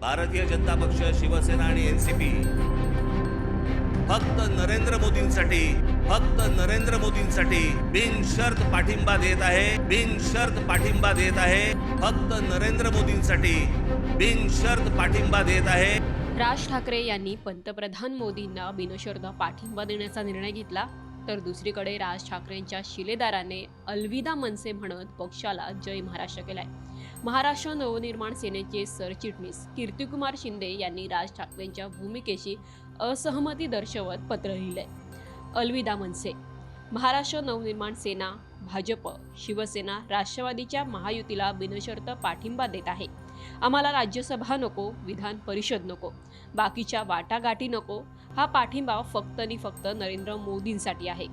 भारतीय जनता पक्ष शिवसेना आणि एनसीपी फक्त नरेंद्र मोदींसाठी फक्त नरेंद्र मोदींसाठी बिनशर्त पाठिंबा देत आहे बिनशर्त पाठिंबा देत आहे. फक्त नरेंद्र मोदींसाठी बिनशर्त पाठिंबा देत आहे. राज ठाकरे यांनी पंतप्रधान मोदींना बिनशर्त पाठिंबा देण्याचा निर्णय घेतला. तर दुसरीकडे राज ठाकरेंच्या शिलेदाराने अलविदा मनसे म्हणत पक्षाला जय महाराष्ट्र केलाय. महाराष्ट्र नवनिर्माण सेनेचे सरचिटणीस कीर्तिकुमार शिंदे यांनी राज ठाकरेंच्या भूमिकेशी असहमती दर्शवत पत्र लिहिलंय. अलविदा मनसे. महाराष्ट्र नवनिर्माण सेना भाजप शिवसेना राष्ट्रवादीच्या महायुतीला बिनशर्त पाठिंबा देत आहे. आम्हाला राज्यसभा नको विधान परिषद नको बाकीच्या वाटाघाटी नको हा पाठिंबा फक्त आणि फक्त नरेंद्र मोदींसाठी आहे.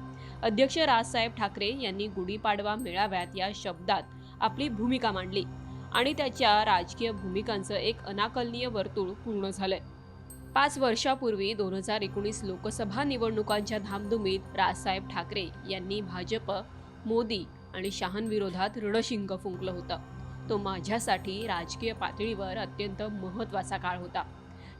अध्यक्ष राजसाहेब ठाकरे यांनी गुढीपाडवा मेळाव्यात या शब्दात आपली भूमिका मांडली. आणि त्याच्या राजकीय भूमिकांचं एक अनाकलनीय वर्तुळ पूर्ण झालंय. पाच वर्षापूर्वी दोन हजार एकोणीस लोकसभा निवडणुकांच्या धामधुमीत राजसाहेब ठाकरे यांनी भाजप मोदी आणि शहांविरोधात रणशिंग फुंकलं होतं. तो माझ्यासाठी राजकीय पातळीवर अत्यंत महत्त्वाचा काळ होता.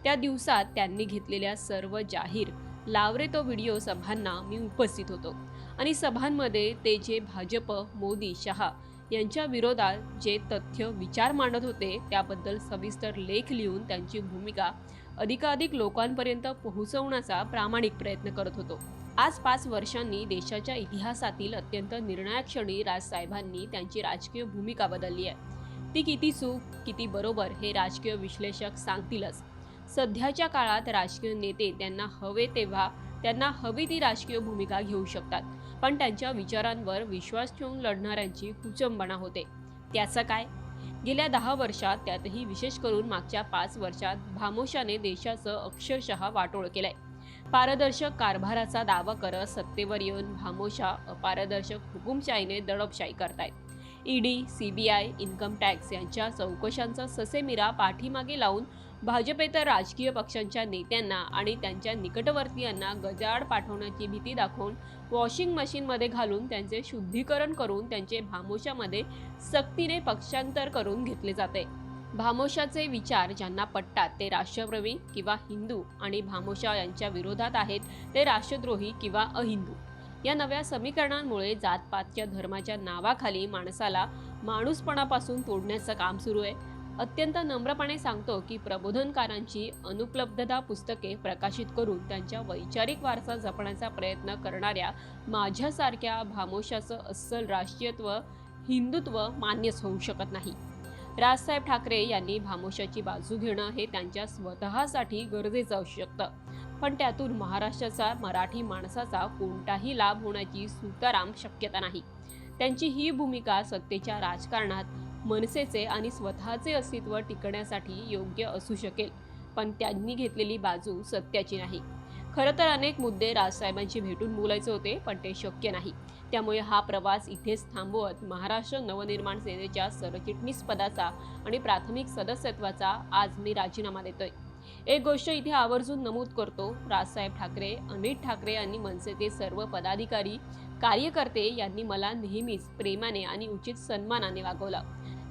त्या दिवसात त्यांनी घेतलेल्या सर्व जाहीर लावरे तो व्हिडिओ सभांना मी उपस्थित होतो. आणि सभांमध्ये ते जे भाजप मोदी शहा यांच्या विरोधात जे तथ्य विचार मांडत होते त्याबद्दल सविस्तर लेख लिहून त्यांची भूमिका अधिकाधिक लोकांपर्यंत पोहोचवण्याचा प्रामाणिक प्रयत्न करत होतो. आज पाच वर्षांनी देशाच्या इतिहासातील अत्यंत निर्णायक क्षणी राजसाहेबांनी त्यांची राजकीय भूमिका बदलली आहे. ती किती चूक किती बरोबर हे राजकीय विश्लेषक सांगतीलच. सध्याच्या काळात राजकीय नेते त्यांना हवे तेव्हा त्यांना हवी ती राजकीय भूमिका घेऊ शकतात. पण त्यांच्या विचारांवर विश्वास ठेवून लढणाऱ्यांची कुचंबणा होते. त्याचं काय? गेल्या दहा वर्षात त्यातही विशेष करून मागच्या पाच वर्षात भामोशाने देशाचं अक्षरशः वाटोळ केलंय. पारदर्शक कारभाराचा दावा करत सत्तेवर येऊन भामोशा अपारदर्शक हुकुमशाहीने दडपशाही करतायत. ईडी सीबीआय इन्कम टॅक्स यांच्या चौकशांचा ससेमिरा पाठीमागे लावून भाजपेतर राजकीय पक्षांच्या नेत्यांना आणि त्यांच्या निकटवर्तीयांना गजाआड पाठवण्याची भीती दाखवून वॉशिंग मशीनमध्ये घालून त्यांचे शुद्धीकरण करून त्यांचे भामोशामध्ये सक्तीने पक्षांतर करून घेतले जाते. भामोशाचे विचार ज्यांना पटतात ते राष्ट्रप्रेमी किंवा हिंदू आणि भामोशा यांच्या विरोधात आहेत ते राष्ट्रद्रोही किंवा अहिंदू. या नव्या समीकरणांमुळे जातपातच्या धर्माच्या नावाखाली माणसाला माणूसपणापासून तोडण्याचं काम सुरू आहे. अत्यंत नम्रपणे सांगतो की प्रबोधनकारांची अनुपलब्धता पुस्तके प्रकाशित करून त्यांच्या वैचारिक वारसा जपण्याचा प्रयत्न करणाऱ्या माझ्यासारख्या भामोशाचं अस्सल राष्ट्रीयत्व हिंदुत्व मान्यच होऊ शकत नाही. राजसाहेब ठाकरे यांनी भामोशाची बाजू घेणं हे त्यांच्या स्वतःसाठी गरजेचं असू शकतं. पण त्यातून महाराष्ट्राचा मराठी माणसाचा कोणताही लाभ होण्याची सुताराम शक्यता नाही. त्यांची ही भूमिका सत्तेच्या राजकारणात मनसेचे आणि स्वतःचे अस्तित्व टिकण्यासाठी योग्य असू शकेल. पण त्यांनी घेतलेली बाजू सत्याची नाही. खरं तर अनेक मुद्दे राजसाहेबांशी भेटून बोलायचे होते पण ते शक्य नाही. त्यामुळे हा प्रवास इथेच थांबवत महाराष्ट्र नवनिर्माण सेनेच्या सरचिटणीस पदाचा आणि प्राथमिक सदस्यत्वाचा आज मी राजीनामा देतोय. एक गोष्ट इथे आवर्जून नमूद करतो राजसाहेब ठाकरे अमित ठाकरे आणि मनसेचे सर्व पदाधिकारी कार्यकर्ते यांनी मला नेहमीच प्रेमाने आणि उचित सन्मानाने वागवला.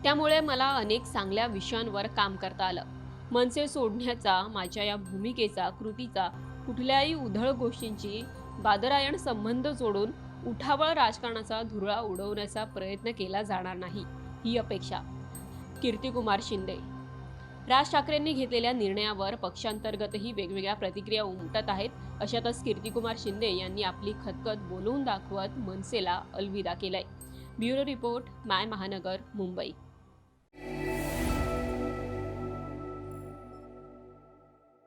त्यामुळे मला अनेक चांगल्या विषयांवर काम करता आलं. मनसे सोडण्याचा माझ्या या भूमिकेचा कृतीचा कुठल्याही उधळ गोष्टींची बादरायण संबंध जोडून उठावळ राजकारणाचा धुरळा उडवण्याचा प्रयत्न केला जाणार नाही ही अपेक्षा. कीर्तिकुमार शिंदे. राज ठाकरेंनी घेतलेल्या निर्णयावर पक्षांतर्गतही वेगवेगळ्या प्रतिक्रिया उमटत आहेत अशातच कीर्तिकुमार शिंदे यांनी आपली खतखत बोलवून दाखवत मनसेला अलविदा केलाय. ब्युरो रिपोर्ट माय महानगर मुंबई.